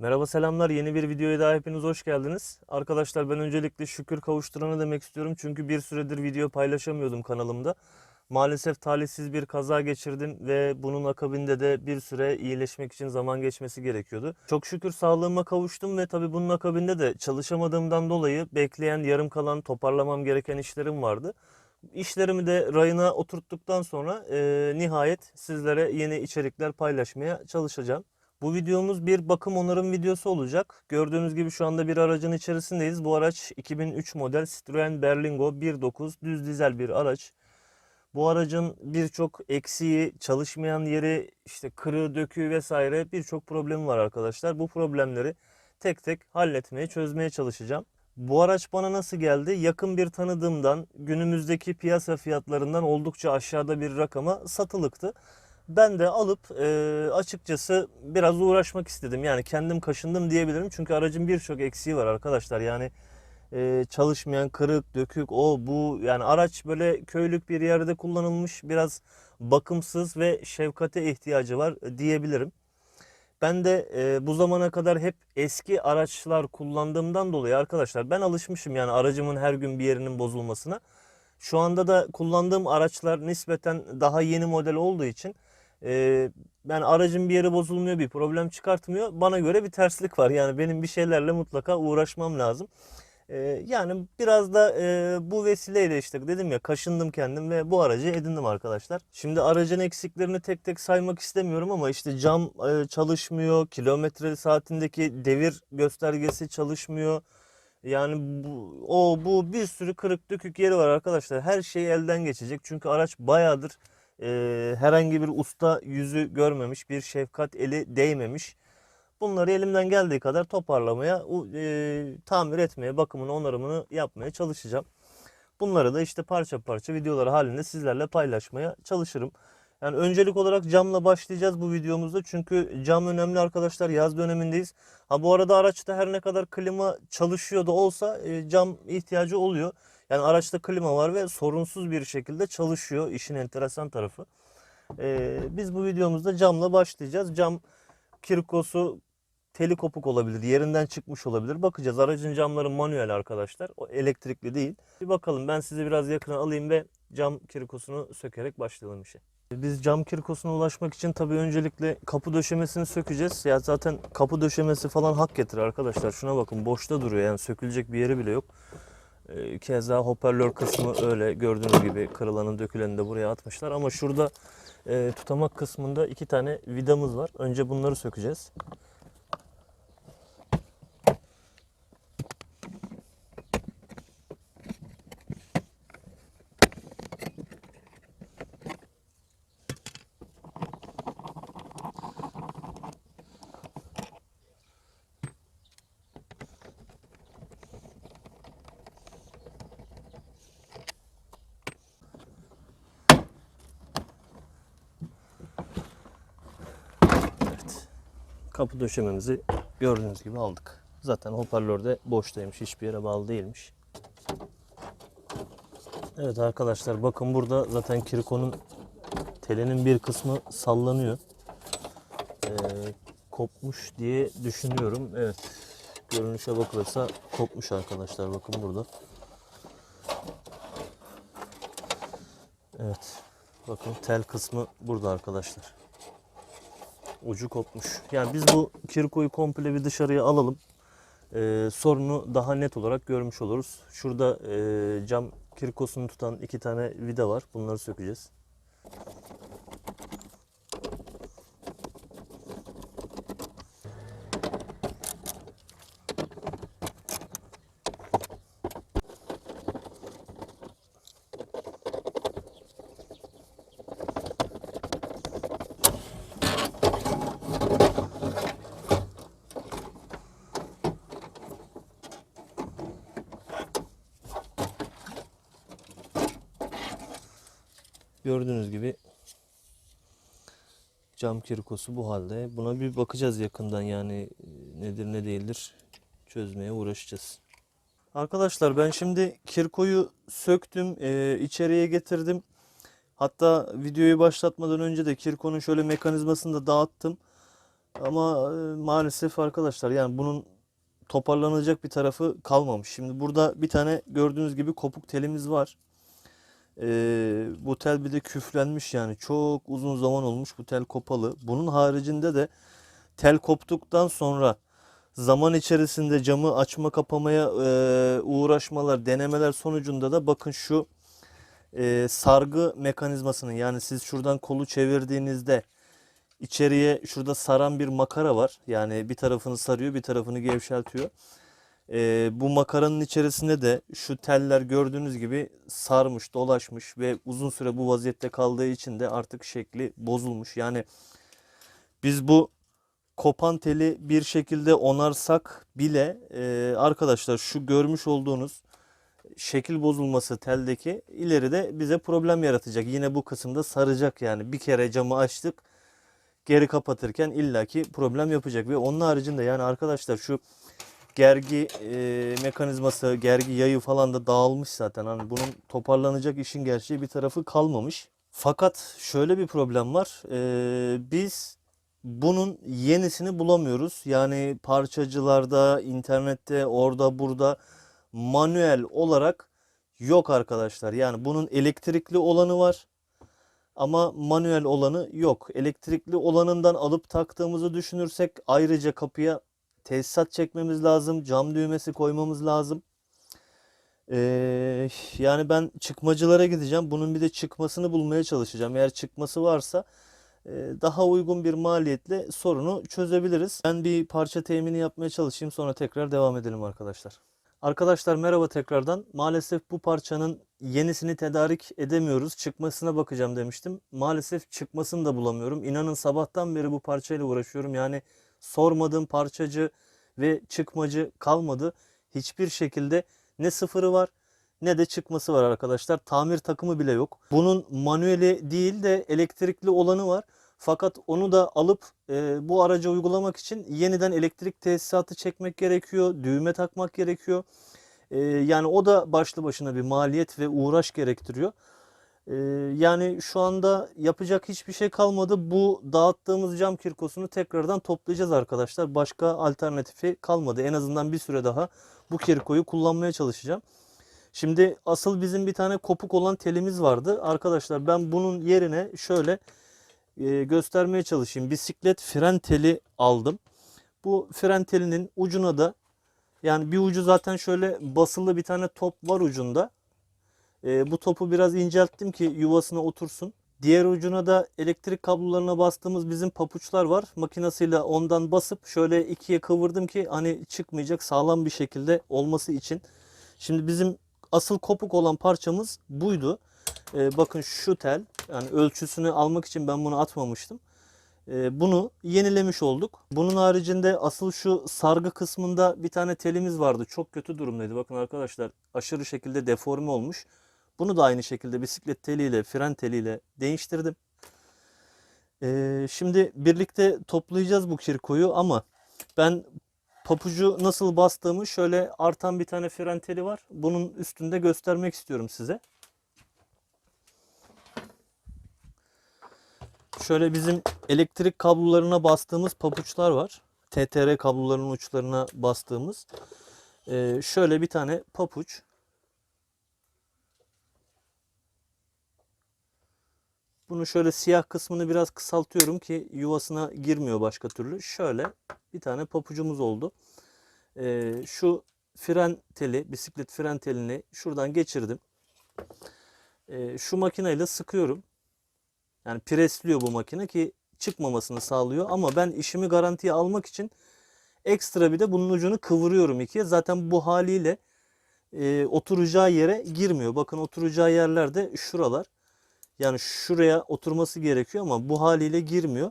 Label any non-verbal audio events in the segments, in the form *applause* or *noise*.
Merhaba selamlar yeni bir videoya daha hepiniz hoş geldiniz. Arkadaşlar ben öncelikle şükür kavuşturana demek istiyorum. Çünkü bir süredir video paylaşamıyordum kanalımda. Maalesef talihsiz bir kaza geçirdim ve bunun akabinde de bir süre iyileşmek için zaman geçmesi gerekiyordu. Çok şükür sağlığıma kavuştum ve tabii bunun akabinde de çalışamadığımdan dolayı bekleyen yarım kalan toparlamam gereken işlerim vardı. İşlerimi de rayına oturttuktan sonra e, nihayet sizlere yeni içerikler paylaşmaya çalışacağım. Bu videomuz bir bakım onarım videosu olacak. Gördüğünüz gibi şu anda bir aracın içerisindeyiz. Bu araç 2003 model Citroen Berlingo 1.9 düz dizel bir araç. Bu aracın birçok eksiği, çalışmayan yeri, işte kırığı, döküğü vesaire birçok problemi var arkadaşlar. Bu problemleri tek tek halletmeye, çözmeye çalışacağım. Bu araç bana nasıl geldi? Yakın bir tanıdığımdan günümüzdeki piyasa fiyatlarından oldukça aşağıda bir rakama satılıktı. Ben de alıp e, açıkçası biraz uğraşmak istedim. Yani kendim kaşındım diyebilirim. Çünkü aracın birçok eksiği var arkadaşlar. Yani e, çalışmayan, kırık, dökük, o bu. Yani araç böyle köylük bir yerde kullanılmış. Biraz bakımsız ve şefkate ihtiyacı var diyebilirim. Ben de e, bu zamana kadar hep eski araçlar kullandığımdan dolayı arkadaşlar ben alışmışım yani aracımın her gün bir yerinin bozulmasına. Şu anda da kullandığım araçlar nispeten daha yeni model olduğu için e, ben aracın bir yeri bozulmuyor, bir problem çıkartmıyor. Bana göre bir terslik var. Yani benim bir şeylerle mutlaka uğraşmam lazım. E, yani biraz da e, bu vesileyle işte dedim ya kaşındım kendim ve bu aracı edindim arkadaşlar. Şimdi aracın eksiklerini tek tek saymak istemiyorum ama işte cam e, çalışmıyor, kilometre saatindeki devir göstergesi çalışmıyor. Yani bu, o bu bir sürü kırık dökük yeri var arkadaşlar. Her şey elden geçecek. Çünkü araç bayağıdır e, herhangi bir usta yüzü görmemiş, bir şefkat eli değmemiş. Bunları elimden geldiği kadar toparlamaya, e, tamir etmeye, bakımını, onarımını yapmaya çalışacağım. Bunları da işte parça parça videolar halinde sizlerle paylaşmaya çalışırım. Yani öncelik olarak camla başlayacağız bu videomuzda. Çünkü cam önemli arkadaşlar. Yaz dönemindeyiz. Ha bu arada araçta her ne kadar klima çalışıyor da olsa e, cam ihtiyacı oluyor. Yani araçta klima var ve sorunsuz bir şekilde çalışıyor. İşin enteresan tarafı. E, biz bu videomuzda camla başlayacağız. Cam kirkosu teli kopuk olabilir, yerinden çıkmış olabilir. Bakacağız. Aracın camları manuel arkadaşlar. O elektrikli değil. Bir bakalım ben sizi biraz yakına alayım ve cam kirkosunu sökerek başlayalım işe. Biz cam kirkosuna ulaşmak için tabii öncelikle kapı döşemesini sökeceğiz. Ya zaten kapı döşemesi falan hak getirir arkadaşlar. Şuna bakın boşta duruyor yani sökülecek bir yeri bile yok. Ee, Keza hoparlör kısmı öyle gördüğünüz gibi kırılanın döküleni de buraya atmışlar. Ama şurada e, tutamak kısmında iki tane vidamız var. Önce bunları sökeceğiz. Kapı döşememizi gördüğünüz gibi aldık. Zaten hoparlör de boştaymış. Hiçbir yere bağlı değilmiş. Evet arkadaşlar bakın burada zaten kirkonun telinin bir kısmı sallanıyor. Ee, kopmuş diye düşünüyorum. Evet. Görünüşe bakılırsa kopmuş arkadaşlar. Bakın burada. Evet. Bakın tel kısmı burada arkadaşlar ucu kopmuş. Yani biz bu kirkoyu komple bir dışarıya alalım. Ee, sorunu daha net olarak görmüş oluruz. Şurada e, cam kirkosunu tutan iki tane vida var. Bunları sökeceğiz. Gördüğünüz gibi cam kirkosu bu halde. Buna bir bakacağız yakından yani e, nedir ne değildir çözmeye uğraşacağız. Arkadaşlar ben şimdi kirkoyu söktüm, e, içeriye getirdim. Hatta videoyu başlatmadan önce de kirkonun şöyle mekanizmasını da dağıttım. Ama e, maalesef arkadaşlar yani bunun toparlanacak bir tarafı kalmamış. Şimdi burada bir tane gördüğünüz gibi kopuk telimiz var. Ee, bu tel bir de küflenmiş yani çok uzun zaman olmuş bu tel kopalı. Bunun haricinde de tel koptuktan sonra zaman içerisinde camı açma kapamaya e, uğraşmalar, denemeler sonucunda da bakın şu e, sargı mekanizmasının yani siz şuradan kolu çevirdiğinizde içeriye şurada saran bir makara var. Yani bir tarafını sarıyor bir tarafını gevşeltiyor. E, bu makaranın içerisinde de şu teller gördüğünüz gibi sarmış, dolaşmış ve uzun süre bu vaziyette kaldığı için de artık şekli bozulmuş. Yani biz bu kopan teli bir şekilde onarsak bile e, arkadaşlar şu görmüş olduğunuz şekil bozulması teldeki ileride bize problem yaratacak. Yine bu kısımda saracak yani. Bir kere camı açtık geri kapatırken illaki problem yapacak. Ve onun haricinde yani arkadaşlar şu gergi e, mekanizması, gergi yayı falan da dağılmış zaten. Hani bunun toparlanacak işin gerçeği bir tarafı kalmamış. Fakat şöyle bir problem var. E, biz bunun yenisini bulamıyoruz. Yani parçacılarda, internette, orada burada manuel olarak yok arkadaşlar. Yani bunun elektrikli olanı var ama manuel olanı yok. Elektrikli olanından alıp taktığımızı düşünürsek ayrıca kapıya tesisat çekmemiz lazım. Cam düğmesi koymamız lazım. Ee, yani ben çıkmacılara gideceğim. Bunun bir de çıkmasını bulmaya çalışacağım. Eğer çıkması varsa daha uygun bir maliyetle sorunu çözebiliriz. Ben bir parça temini yapmaya çalışayım sonra tekrar devam edelim arkadaşlar. Arkadaşlar merhaba tekrardan. Maalesef bu parçanın yenisini tedarik edemiyoruz. Çıkmasına bakacağım demiştim. Maalesef çıkmasını da bulamıyorum. İnanın sabahtan beri bu parçayla uğraşıyorum. Yani sormadığım parçacı ve çıkmacı kalmadı. Hiçbir şekilde ne sıfırı var ne de çıkması var arkadaşlar. Tamir takımı bile yok. Bunun manueli değil de elektrikli olanı var. Fakat onu da alıp e, bu araca uygulamak için yeniden elektrik tesisatı çekmek gerekiyor. Düğme takmak gerekiyor. E, yani o da başlı başına bir maliyet ve uğraş gerektiriyor. E, yani şu anda yapacak hiçbir şey kalmadı. Bu dağıttığımız cam kirkosunu tekrardan toplayacağız arkadaşlar. Başka alternatifi kalmadı. En azından bir süre daha bu kirkoyu kullanmaya çalışacağım. Şimdi asıl bizim bir tane kopuk olan telimiz vardı. Arkadaşlar ben bunun yerine şöyle e, göstermeye çalışayım. Bisiklet fren teli aldım. Bu fren telinin ucuna da yani bir ucu zaten şöyle basılı bir tane top var ucunda. E, bu topu biraz incelttim ki yuvasına otursun. Diğer ucuna da elektrik kablolarına bastığımız bizim papuçlar var. Makinasıyla ondan basıp şöyle ikiye kıvırdım ki hani çıkmayacak sağlam bir şekilde olması için. Şimdi bizim asıl kopuk olan parçamız buydu. Ee, bakın şu tel yani ölçüsünü almak için ben bunu atmamıştım. Ee, bunu yenilemiş olduk. Bunun haricinde asıl şu sargı kısmında bir tane telimiz vardı. Çok kötü durumdaydı. Bakın arkadaşlar aşırı şekilde deforme olmuş. Bunu da aynı şekilde bisiklet teliyle, fren teliyle değiştirdim. Ee, şimdi birlikte toplayacağız bu kirkoyu ama ben papucu nasıl bastığımı şöyle artan bir tane fren teli var. Bunun üstünde göstermek istiyorum size. Şöyle bizim elektrik kablolarına bastığımız papuçlar var. TTR kablolarının uçlarına bastığımız. Ee, şöyle bir tane papuç. Bunu şöyle siyah kısmını biraz kısaltıyorum ki yuvasına girmiyor başka türlü. Şöyle bir tane papucumuz oldu. Ee, şu fren teli, bisiklet fren telini şuradan geçirdim. Ee, şu makineyle sıkıyorum. Yani presliyor bu makine ki çıkmamasını sağlıyor. Ama ben işimi garantiye almak için ekstra bir de bunun ucunu kıvırıyorum ikiye. Zaten bu haliyle e, oturacağı yere girmiyor. Bakın oturacağı yerler de şuralar. Yani şuraya oturması gerekiyor ama bu haliyle girmiyor.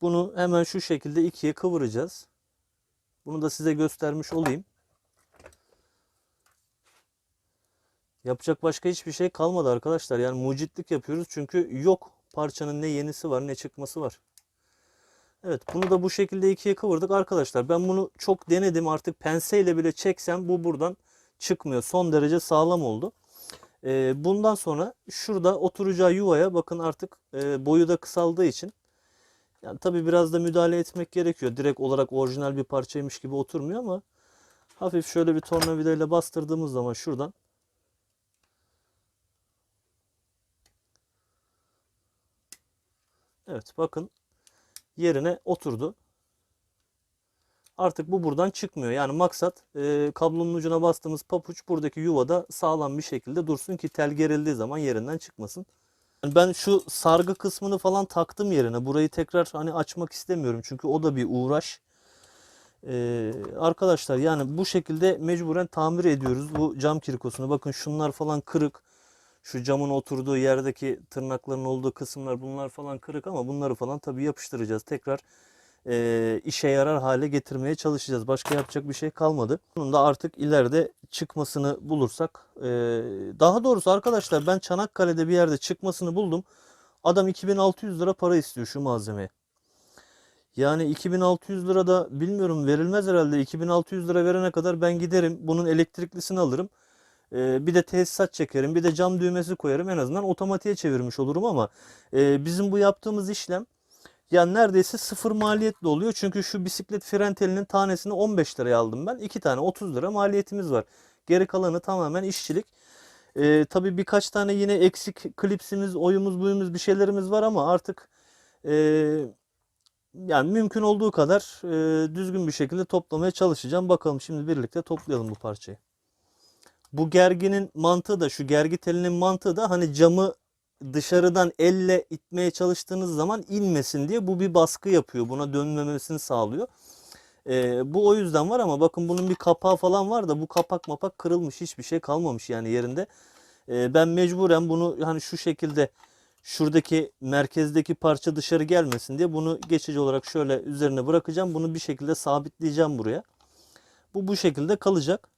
Bunu hemen şu şekilde ikiye kıvıracağız. Bunu da size göstermiş olayım. Yapacak başka hiçbir şey kalmadı arkadaşlar. Yani mucitlik yapıyoruz çünkü yok parçanın ne yenisi var ne çıkması var. Evet bunu da bu şekilde ikiye kıvırdık arkadaşlar. Ben bunu çok denedim artık penseyle bile çeksem bu buradan çıkmıyor. Son derece sağlam oldu. Ee, bundan sonra şurada oturacağı yuvaya bakın artık e, boyu da kısaldığı için Yani tabii biraz da müdahale etmek gerekiyor. Direkt olarak orijinal bir parçaymış gibi oturmuyor ama hafif şöyle bir tornavidayla bastırdığımız zaman şuradan Evet bakın yerine oturdu. Artık bu buradan çıkmıyor. Yani maksat e, kablonun ucuna bastığımız papuç buradaki yuvada sağlam bir şekilde dursun ki tel gerildiği zaman yerinden çıkmasın. Yani Ben şu sargı kısmını falan taktım yerine. Burayı tekrar hani açmak istemiyorum çünkü o da bir uğraş. Ee, arkadaşlar yani bu şekilde mecburen tamir ediyoruz bu cam kirkosunu. Bakın şunlar falan kırık. Şu camın oturduğu yerdeki tırnakların olduğu kısımlar bunlar falan kırık ama bunları falan tabii yapıştıracağız. Tekrar e, işe yarar hale getirmeye çalışacağız. Başka yapacak bir şey kalmadı. Bunun da artık ileride çıkmasını bulursak. e, daha doğrusu arkadaşlar ben Çanakkale'de bir yerde çıkmasını buldum. Adam 2600 lira para istiyor şu malzemeye. Yani 2600 lira da bilmiyorum verilmez herhalde. 2600 lira verene kadar ben giderim. Bunun elektriklisini alırım. Ee, bir de tesisat çekerim. Bir de cam düğmesi koyarım. En azından otomatiğe çevirmiş olurum ama e, bizim bu yaptığımız işlem yani neredeyse sıfır maliyetli oluyor. Çünkü şu bisiklet fren telinin tanesini 15 liraya aldım ben. 2 tane 30 lira maliyetimiz var. Geri kalanı tamamen işçilik. Ee, tabii birkaç tane yine eksik klipsimiz, oyumuz, buyumuz bir şeylerimiz var ama artık e, yani mümkün olduğu kadar e, düzgün bir şekilde toplamaya çalışacağım. Bakalım şimdi birlikte toplayalım bu parçayı. Bu gerginin mantığı da şu gergi telinin mantığı da hani camı dışarıdan elle itmeye çalıştığınız zaman inmesin diye bu bir baskı yapıyor. Buna dönmemesini sağlıyor. Ee, bu o yüzden var ama bakın bunun bir kapağı falan var da bu kapak mapak kırılmış hiçbir şey kalmamış yani yerinde. Ee, ben mecburen bunu hani şu şekilde şuradaki merkezdeki parça dışarı gelmesin diye bunu geçici olarak şöyle üzerine bırakacağım. Bunu bir şekilde sabitleyeceğim buraya. Bu bu şekilde kalacak.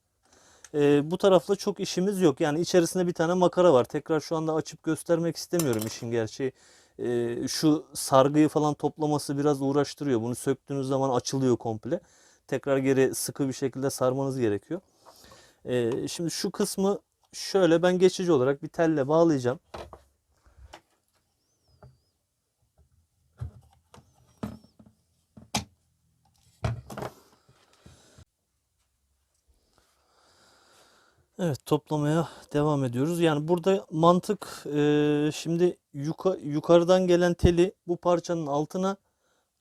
Ee, bu tarafla çok işimiz yok. Yani içerisinde bir tane makara var. Tekrar şu anda açıp göstermek istemiyorum işin gerçeği. Ee, şu sargıyı falan toplaması biraz uğraştırıyor. Bunu söktüğünüz zaman açılıyor komple. Tekrar geri sıkı bir şekilde sarmanız gerekiyor. Ee, şimdi şu kısmı şöyle ben geçici olarak bir telle bağlayacağım. Evet toplamaya devam ediyoruz. Yani burada mantık e, şimdi yuka, yukarıdan gelen teli bu parçanın altına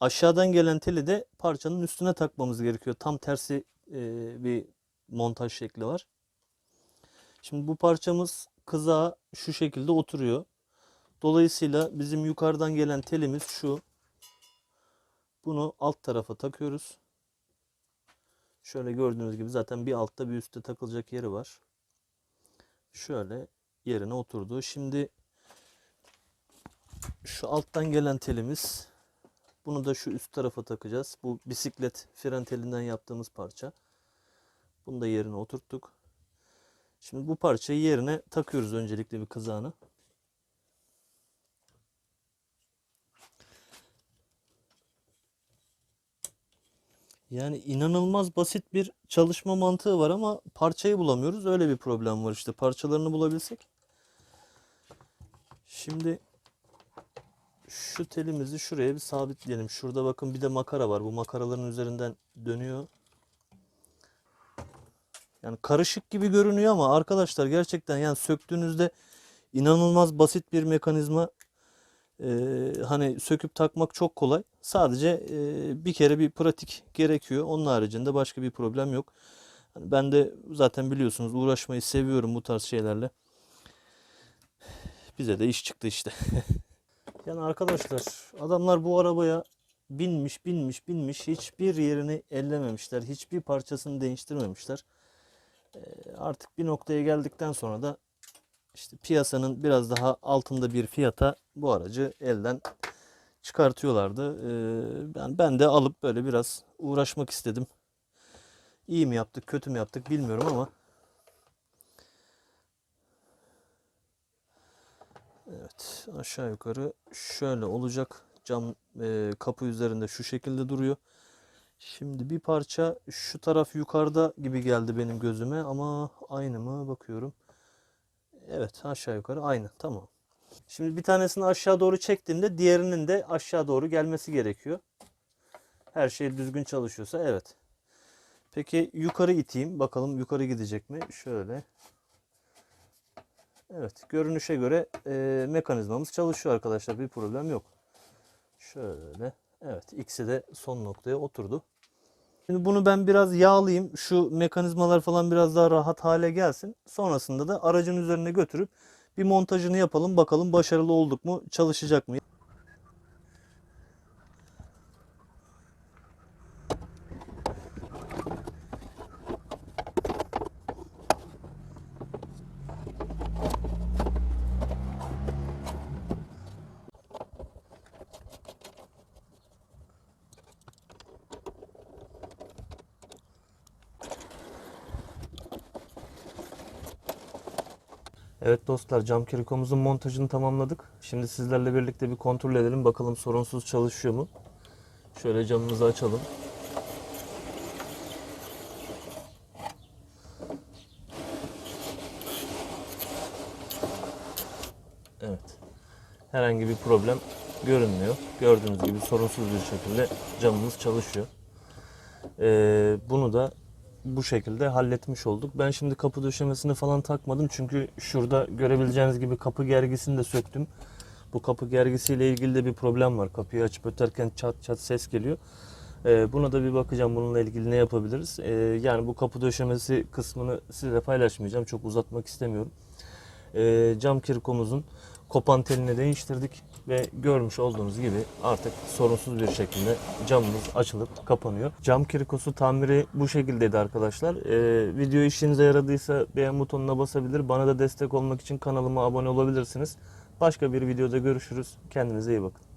aşağıdan gelen teli de parçanın üstüne takmamız gerekiyor. Tam tersi e, bir montaj şekli var. Şimdi bu parçamız kızağa şu şekilde oturuyor. Dolayısıyla bizim yukarıdan gelen telimiz şu. Bunu alt tarafa takıyoruz. Şöyle gördüğünüz gibi zaten bir altta bir üstte takılacak yeri var. Şöyle yerine oturdu. Şimdi şu alttan gelen telimiz bunu da şu üst tarafa takacağız. Bu bisiklet fren telinden yaptığımız parça. Bunu da yerine oturttuk. Şimdi bu parçayı yerine takıyoruz öncelikle bir kızağını. Yani inanılmaz basit bir çalışma mantığı var ama parçayı bulamıyoruz. Öyle bir problem var işte. Parçalarını bulabilsek. Şimdi şu telimizi şuraya bir sabitleyelim. Şurada bakın bir de makara var. Bu makaraların üzerinden dönüyor. Yani karışık gibi görünüyor ama arkadaşlar gerçekten yani söktüğünüzde inanılmaz basit bir mekanizma. Ee, hani söküp takmak çok kolay. Sadece e, bir kere bir pratik gerekiyor. Onun haricinde başka bir problem yok. Hani ben de zaten biliyorsunuz uğraşmayı seviyorum bu tarz şeylerle. Bize de iş çıktı işte. *laughs* yani arkadaşlar adamlar bu arabaya binmiş binmiş binmiş hiçbir yerini ellememişler. Hiçbir parçasını değiştirmemişler. Ee, artık bir noktaya geldikten sonra da işte piyasanın biraz daha altında bir fiyata bu aracı elden çıkartıyorlardı. Ee, ben, ben de alıp böyle biraz uğraşmak istedim. İyi mi yaptık, kötü mü yaptık bilmiyorum ama Evet, aşağı yukarı şöyle olacak. Cam e, kapı üzerinde şu şekilde duruyor. Şimdi bir parça şu taraf yukarıda gibi geldi benim gözüme ama aynı mı bakıyorum. Evet aşağı yukarı aynı tamam. Şimdi bir tanesini aşağı doğru çektiğimde diğerinin de aşağı doğru gelmesi gerekiyor. Her şey düzgün çalışıyorsa evet. Peki yukarı iteyim. Bakalım yukarı gidecek mi? Şöyle. Evet. Görünüşe göre e, mekanizmamız çalışıyor arkadaşlar. Bir problem yok. Şöyle. Evet. ikisi de son noktaya oturdu. Şimdi bunu ben biraz yağlayayım. Şu mekanizmalar falan biraz daha rahat hale gelsin. Sonrasında da aracın üzerine götürüp bir montajını yapalım. Bakalım başarılı olduk mu? Çalışacak mı? Evet dostlar cam kirikomuzun montajını tamamladık. Şimdi sizlerle birlikte bir kontrol edelim. Bakalım sorunsuz çalışıyor mu? Şöyle camımızı açalım. Evet. Herhangi bir problem görünmüyor. Gördüğünüz gibi sorunsuz bir şekilde camımız çalışıyor. Ee, bunu da bu şekilde halletmiş olduk. Ben şimdi kapı döşemesini falan takmadım çünkü şurada görebileceğiniz gibi kapı gergisini de söktüm. Bu kapı gergisiyle ilgili de bir problem var. Kapıyı açıp öterken çat çat ses geliyor. Ee, buna da bir bakacağım bununla ilgili ne yapabiliriz. Ee, yani bu kapı döşemesi kısmını sizinle paylaşmayacağım. Çok uzatmak istemiyorum. Ee, cam kirkomuzun kopan telini değiştirdik ve görmüş olduğunuz gibi artık sorunsuz bir şekilde camımız açılıp kapanıyor. Cam kirikosu tamiri bu şekildeydi arkadaşlar. Ee, video işinize yaradıysa beğen butonuna basabilir. Bana da destek olmak için kanalıma abone olabilirsiniz. Başka bir videoda görüşürüz. Kendinize iyi bakın.